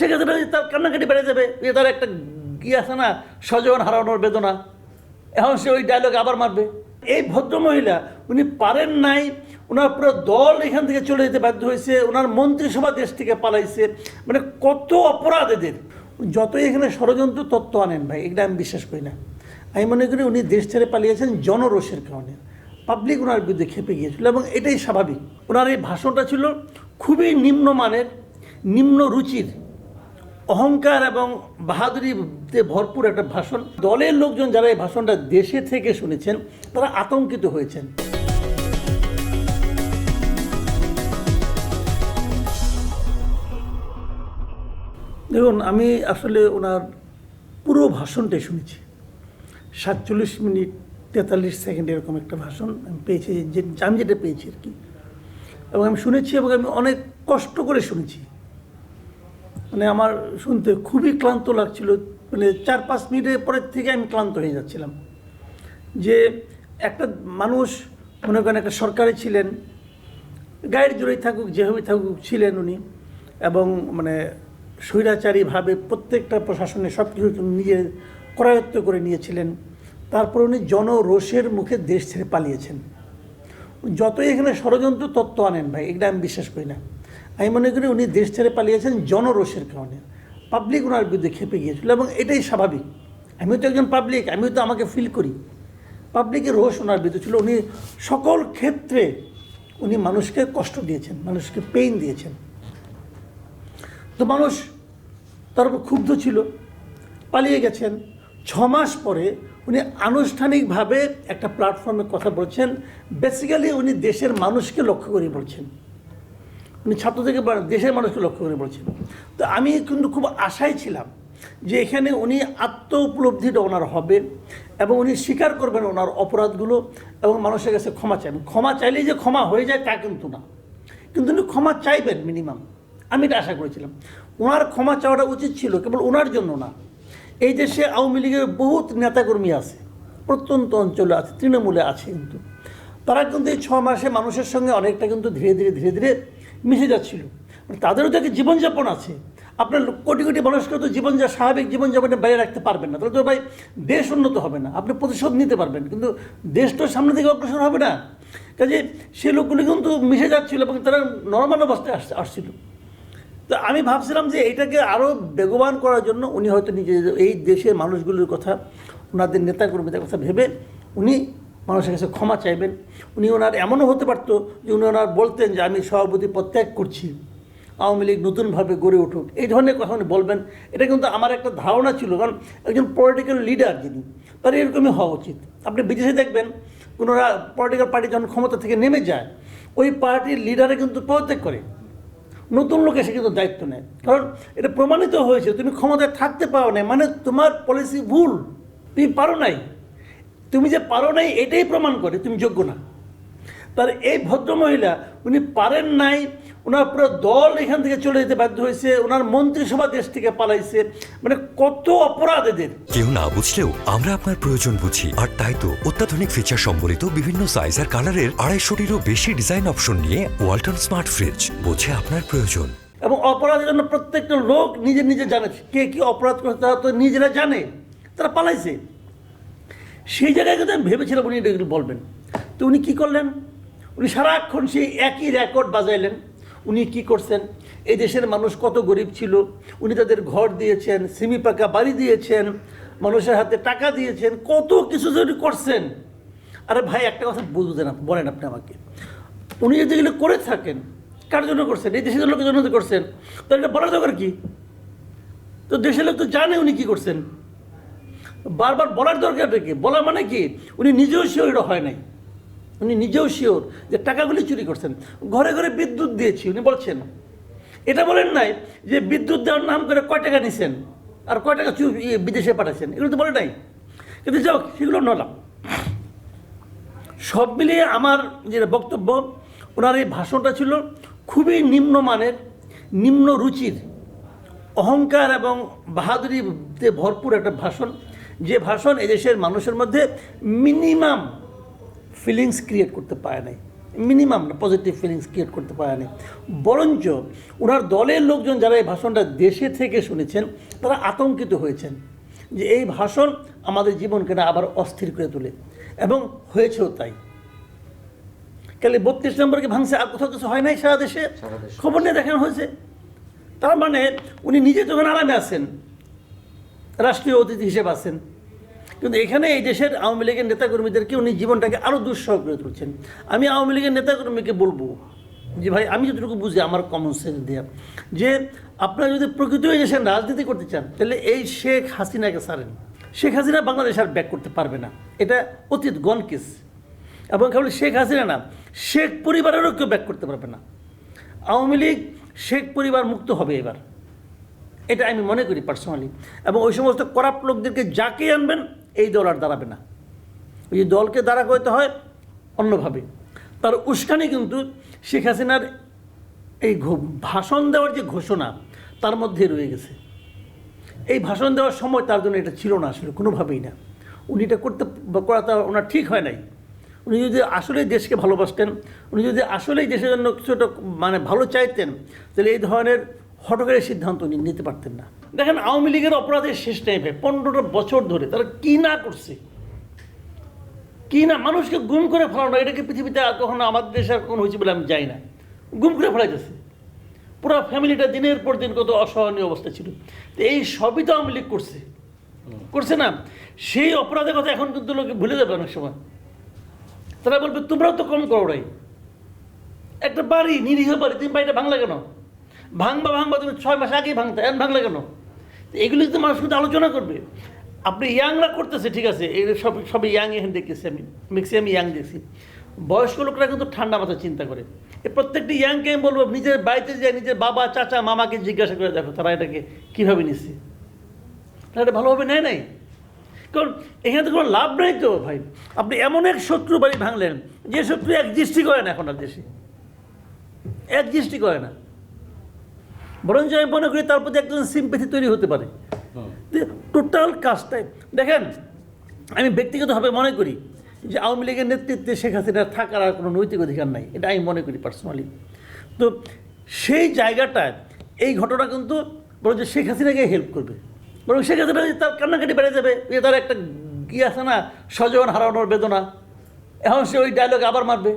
সেক্ষেত্রে তার কান্নাকাটি বেড়ে যাবে। যে তার একটা কি আছে না, স্বজন হারানোর বেদনা। এখন সে ওই ডায়লগ আবার মারবে। এই ভদ্রমহিলা, উনি পারেন নাই ওনার পুরো দল এখান থেকে চলে যেতে বাধ্য হয়েছে ওনার মন্ত্রিসভা দেশ থেকে পালাইছে। মানে কত অপরাধ এদের। যতই এখানে ষড়যন্ত্র তত্ত্ব আনেন ভাই এটা আমি বিশ্বাস করি না। আমি মনে করি উনি দেশ ছেড়ে পালিয়েছেন জনরোষের কারণে। পাবলিক ওনার বিরুদ্ধে খেপে গিয়েছিল এবং এটাই স্বাভাবিক। ওনার এই ভাষণটা ছিল খুবই নিম্নমানের নিম্ন রুচির অহংকার এবং বাহাদুরিতে ভরপুর একটা ভাষণ। দলের লোকজন যারা এই ভাষণটা দেশে থেকে শুনেছেন, তারা আতঙ্কিত হয়েছেন। দেখুন, আমি আসলে ওনার পুরো ভাষণটাই শুনেছি। সাতচল্লিশ মিনিট তেতাল্লিশ সেকেন্ড এরকম একটা ভাষণ আমি পেয়েছি, যে আমি যেটা পেয়েছি আর কি। এবং আমি শুনেছি এবং আমি অনেক কষ্ট করে শুনেছি। মানে আমার শুনতে খুবই ক্লান্ত লাগছিল। মানে চার পাঁচ মিনিটের পরের থেকে আমি ক্লান্ত হয়ে যাচ্ছিলাম। যে একটা মানুষ মনে করেন একটা সরকারে ছিলেন, গায়ের জোরেই থাকুক, যেভাবে থাকুক ছিলেন উনি, এবং মানে স্বৈরাচারীভাবে প্রত্যেকটা প্রশাসনে সব কিছু নিজে করায়ত্ত করে নিয়েছিলেন। তারপর উনি জনরোষের মুখে দেশ ছেড়ে পালিয়েছেন। যতই এখানে ষড়যন্ত্র তত্ত্ব আনেন ভাই এটা আমি বিশ্বাস করি না। আমি মনে করি উনি দেশ ছেড়ে পালিয়েছেন জনরোষের কারণে। পাবলিক ওনার বিরুদ্ধে খেপে গিয়েছিল এবং এটাই স্বাভাবিক। আমিও তো একজন পাবলিক আমিও তো আমাকে ফিল করি। পাবলিকের রোষ ওনার বিরুদ্ধে ছিল। উনি সকল ক্ষেত্রে উনি মানুষকে কষ্ট দিয়েছেন, মানুষকে পেইন দিয়েছেন। তো মানুষ তার উপর ক্ষুব্ধ ছিল, পালিয়ে গেছেন। ছ মাস পরে উনি আনুষ্ঠানিকভাবে একটা প্ল্যাটফর্মে কথা বলছেন। বেসিক্যালি উনি দেশের মানুষকে লক্ষ্য করে বলছেন। উনি ছাত্র থেকে দেশের মানুষকে লক্ষ্য করে বলছেন তো আমি কিন্তু খুব আশায় ছিলাম যে এখানে উনি আত্ম উপলব্ধিটা ওনার হবে এবং উনি স্বীকার করবেন ওনার অপরাধগুলো এবং মানুষের কাছে ক্ষমা চাইবেন। ক্ষমা চাইলেই যে ক্ষমা হয়ে যায় তা কিন্তু না। কিন্তু উনি ক্ষমা চাইবেন মিনিমাম আমি এটা আশা করেছিলাম। ওনার ক্ষমা চাওয়াটা উচিত ছিল, কেবল ওনার জন্য না। এই দেশে আওয়ামী লীগের বহুত নেতাকর্মী আছে, প্রত্যন্ত অঞ্চলে আছে, তৃণমূলে আছে কিন্তু। তারা কিন্তু এই ছ মাসে মানুষের সঙ্গে অনেকটা কিন্তু ধীরে ধীরে ধীরে ধীরে মিশে যাচ্ছিল। মানে তাদেরও তো একটা জীবনযাপন আছে। আপনার কোটি কোটি মানুষকে তো জীবন যা স্বাভাবিক জীবনযাপনে বাইরে রাখতে পারবেন না। তাহলে তো ভাই দেশ উন্নত হবে না। আপনি প্রতিশোধ নিতে পারবেন। কিন্তু দেশ তো সামনে থেকে অগ্রসর হবে না। কাজে সে লোকগুলি কিন্তু মিশে যাচ্ছিল এবং তারা নর্মাল অবস্থায় আস, আসছিল। তো আমি ভাবছিলাম যে এটাকে আরও বেগবান করার জন্য উনি হয়তো নিজে এই দেশের মানুষগুলোর কথা, ওনাদের নেতাকর্মীদের কথা ভেবে উনি মানুষের কাছে ক্ষমা চাইবেন। উনি ওনার এমনও হতে পারতো যে উনি ওনার বলতেন যে, আমি সভাপতি পত্যাগ করছি। আওয়ামী লীগ নতুনভাবে গড়ে উঠুক। এই ধরনের কথা উনি বলবেন। এটা কিন্তু আমার একটা ধারণা ছিল, কারণ একজন পলিটিক্যাল লিডার যিনি, তার এরকমই হওয়া উচিত। আপনি বিদেশে দেখবেন, কোনো পলিটিক্যাল পার্টি যখন ক্ষমতা থেকে নেমে যায়, ওই পার্টির লিডারে কিন্তু পদত্যাগ করে। নতুন লোক এসে কিন্তু দায়িত্ব নেয়। কারণ এটা প্রমাণিত হয়েছে, তুমি ক্ষমতায় থাকতে পারো নাই মানে তোমার পলিসি ভুল। তুমি পারো নাই। তুমি যে পারো নাই এটাই প্রমাণ করে তুমি যোগ্য না। তার এই ভদ্রমহিলা উনি পারেন নাই ওনার পুরো দল এখান থেকে চলে যেতে বাধ্য হয়েছে ওনার মন্ত্রিসভা দেশ থেকে পালাইছে মানে কত অপরাধ এদের। কেউ না বুঝলেও আমরা আপনার প্রয়োজন বুঝি আর তাই তো অত্যাধুনিক ফিচার সম্বলিত বিভিন্ন সাইজ আর কালারের আড়াইশোটিরও বেশি ডিজাইন অপশন নিয়ে ওয়ালটন স্মার্ট ফ্রিজ বোঝে আপনার প্রয়োজন। এবং অপরাধের জন্য প্রত্যেকটা লোক নিজে নিজে জানে কে কি অপরাধ করছে তারা তো নিজেরা জানে তারা পালাইছে। সেই জায়গায় আমি ভেবেছিলাম উনি এটা বলবেন। তো উনি কী করলেন? উনি সারাক্ষণ সেই একই রেকর্ড বাজাইলেন। উনি কি করছেন? এই দেশের মানুষ কত গরিব ছিল। উনি তাদের ঘর দিয়েছেন, সিমি পাকা বাড়ি দিয়েছেন, মানুষের হাতে টাকা দিয়েছেন, কত কিছু যে উনি করছেন। আরে ভাই, একটা কথা বুঝবেন বলেন আপনি আমাকে। উনি যদি এগুলো করে থাকেন, কার জন্য করছেন? এই দেশের লোকের জন্য করছেন। তো এটা বলার দরকার কি? তো দেশের লোক তো জানে উনি কি করছেন। বারবার বলার দরকারটা কি? বলা মানে কি? উনি নিজেও শিওর হয় নাই। উনি নিজেও শিওর যে টাকাগুলি চুরি করছেন। ঘরে ঘরে বিদ্যুৎ দিয়েছি, উনি বলছেন। এটা বলেন নাই যে বিদ্যুৎ দেওয়ার নাম করে কয় টাকা নিছেন? আর কয় টাকা বিদেশে পাঠাচ্ছেন? এগুলো তো বলে নাই। কিন্তু যাও সেগুলো নলাম সব মিলিয়ে আমার যেটা বক্তব্য, ওনার এই ভাষণটা ছিল খুবই নিম্নমানের, নিম্ন রুচির, অহংকার এবং বাহাদুরিতে ভরপুর একটা ভাষণ। যে ভাষণ এদেশের মানুষের মধ্যে মিনিমাম ফিলিংস ক্রিয়েট করতে পারে নাই। মিনিমাম পজিটিভ ফিলিংস ক্রিয়েট করতে পারেনি বরঞ্চ ওনার দলের লোকজন যারা এই ভাষণটা দেশে থেকে শুনেছেন তারা আতঙ্কিত হয়েছেন যে এই ভাষণ আমাদের জীবনকে না আবার অস্থির করে তোলে। এবং হয়েছেও তাই। কালে বত্রিশ নম্বরকে ভাঙছে? আর কোথাও কিছু হয় নাই সারা দেশে? সারা দেশে। খবর নিয়ে দেখানো হয়েছে। তার মানে উনি নিজে যখন আরামে আছেন রাষ্ট্রীয় অতিথি হিসেবে আছেন। কিন্তু এখানে এই দেশের আওয়ামী লীগের নেতাকর্মীদেরকে উনি জীবনটাকে আরও দুঃসহ করে তুলছেন। আমি আওয়ামী লীগের নেতাকর্মীকে বলব যে, ভাই, আমি যতটুকু বুঝি আমার কমন সেন্স দেওয়া যে আপনারা যদি প্রকৃত এই দেশের রাজনীতি করতে চান, তাহলে এই শেখ হাসিনাকে সারেন শেখ হাসিনা বাংলাদেশ আর ব্যাক করতে পারবে না। এটা অতীত গনকেস এবং কেবল শেখ হাসিনা না, শেখ পরিবারেরও কেউ ব্যাক করতে পারবে না। আওয়ামী লীগ শেখ পরিবার মুক্ত হবে এবার। এটা আমি মনে করি পার্সোনালি এবং ওই সমস্ত করাপ্ট লোকদেরকে যাকে আনবেন, এই দল আর দাঁড়াবে না। ওই দলকে দাঁড়া করতে হয় অন্যভাবে। তার উস্কানি কিন্তু শেখ হাসিনার এই ভাষণ দেওয়ার যে ঘোষণা, তার মধ্যে রয়ে গেছে। এই ভাষণ দেওয়ার সময় তার জন্য এটা ছিল না আসলে, কোনোভাবেই না। উনি এটা করতে বা করাটা ওনার ঠিক হয় নাই। উনি যদি আসলেই দেশকে ভালোবাসতেন, উনি যদি আসলেই দেশের জন্য কিছু একটা মানে ভালো চাইতেন, তাহলে এই ধরনের হটকারী সিদ্ধান্ত উনি নিতে পারতেন না। দেখেন, আওয়ামী লীগের অপরাধের শেষ নেই ভাই পনেরোটা বছর ধরে তারা কী না করছে? কি না মানুষকে গুম করে ফেলানো এটা কি পৃথিবীতে কখনো আমাদের দেশে আর কখনো হয়েছে বলে আমি যাই না। গুম করে ফেলাইতেছে। পুরো ফ্যামিলিটা দিনের পর দিন কত অসহনীয় অবস্থা ছিল। তো এই সবই তো আওয়ামী লীগ করছে। করছে না? সেই অপরাধের কথা এখন কিন্তু লোকে ভুলে যাবে অনেক সময়। তারা বলবে, তোমরাও তো কম করো একটা বাড়ি, নিরীহ বাড়ি, তুমি বাড়িটা ভাঙলে কেন? ভাঙবা ভাঙবা, তুমি ছয় মাস আগেই ভাঙতে এখন ভাঙলে কেন? এগুলি তো মানুষ কিন্তু আলোচনা করবে। আপনি ইয়াংরা করতেছে, ঠিক আছে, এই সব, সবই ইয়াং এখানে দেখতেছি আমি ম্যাক্সিমাম ইয়াং দেখছি। বয়স্ক লোকরা কিন্তু ঠান্ডা মাথায় চিন্তা করে। এই প্রত্যেকটি ইয়াংকে আমি বলব, নিজের বাড়িতে যায় নিজের বাবা, চাচা, মামাকে জিজ্ঞাসা করে দেখো, তারা এটাকে কীভাবে নিচ্ছে? তারা এটা ভালোভাবে নেয় নাই? কারণ এখানে তো কোনো লাভ নেই তো, ভাই। আপনি এমন এক শত্রু বাড়ি ভাঙলেন, যে শত্রু একজিস্টই করে না এখন আর দেশে। এক দৃষ্টি করে না। বরঞ্চ আমি মনে করি তার প্রতি একজন সিম্পেথি তৈরি হতে পারে। টোটাল কাজটাই দেখেন আমি ব্যক্তিগতভাবে মনে করি যে আওয়ামী লীগের নেতৃত্বে শেখ হাসিনার থাকার আর কোনো নৈতিক অধিকার নাই এটা আমি মনে করি পার্সোনালি তো সেই জায়গাটায় এই ঘটনা কিন্তু বরঞ্চ শেখ হাসিনাকে হেল্প করবে। বরং শেখ হাসিনা তার কান্নাকাটি বেড়ে যাবে যে তার একটা গিয়ে আছে না স্বজন হারানোর বেদনা এখন সে ওই ডায়লগ আবার মারবে।